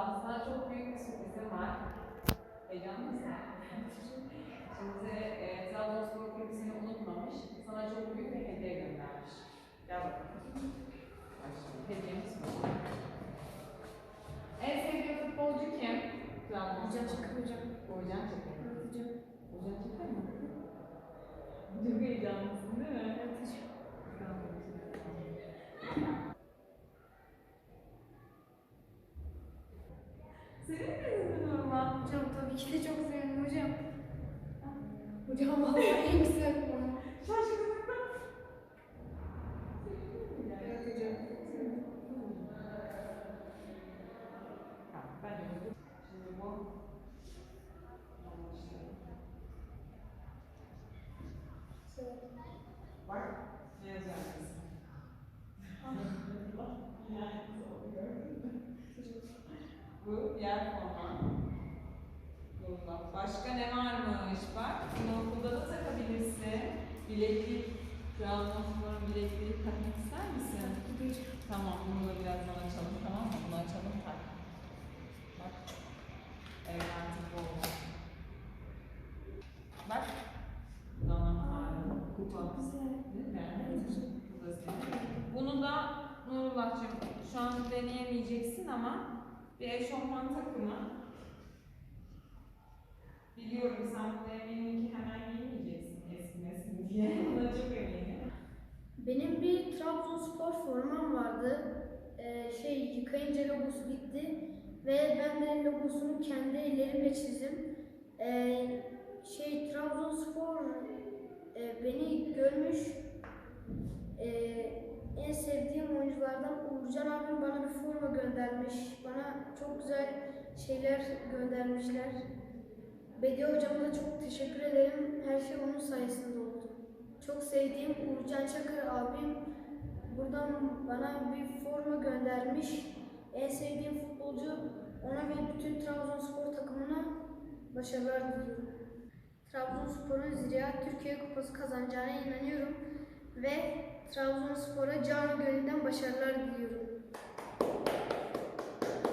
Abdullah sana çok büyük bir sürprizim var. Heyecanlı mısın? Şimdi e, Trabzonspor kulübü seni unutmamış. Sana çok büyük bir hediye göndermiş. Gel bakalım. Başlayalım. Hediyemiz bu. En sevdiğin futbolcu kim? Trabzonspor. Hocam çıkıyor hocam. Hocam çıkıyor. Senin mi? Hocam tabii ki de çok sevindim hocam. Hocam vallahi en güzel konu. Şaşkınlıktan. Evet hocam. Ben de buldum. Şimdi bu. Anlaşıldı. Bak, ne? Bu yer forma. Burada. Başka ne varmış? Bak, bunu okulda da takabilirsin. Bileklik, Trabzonspor'un bilekliği takmak ister misin? Tamam, bunu da birazdan açalım tamam mı? Bunu açalım tak. Bak. Evet artık bu oldu. Bak. Danahar'ın kupa. Güzel. Bunu da Nurullah'cığım şu an deneyemeyeceksin ama bir eşofman takımı. Biliyorum sen bunu eminim ki hemen giymeyeceksin eskimesin diye. Buna çok eminim. Benim bir Trabzonspor formam vardı. Ee, şey yıkayınca logosu gitti ve ben de logosunu kendi ellerimle çizdim. Ee, şey Trabzonspor e, beni görmüş. Ee, en sevdiğim oyunculardan Uğurcan abim bana bir forma göndermiş. Bana çok güzel şeyler göndermişler. Bedi hocama da çok teşekkür ederim. Her şey onun sayesinde oldu. Çok sevdiğim Uğurcan Çakır abim buradan bana bir forma göndermiş. En sevdiğim futbolcu ona ve bütün Trabzonspor takımına başarılar diliyorum. Trabzonspor'un Ziraat Türkiye Kupası kazanacağına inanıyorum ve Trabzonspor'a canı gönülden başarılar diliyorum.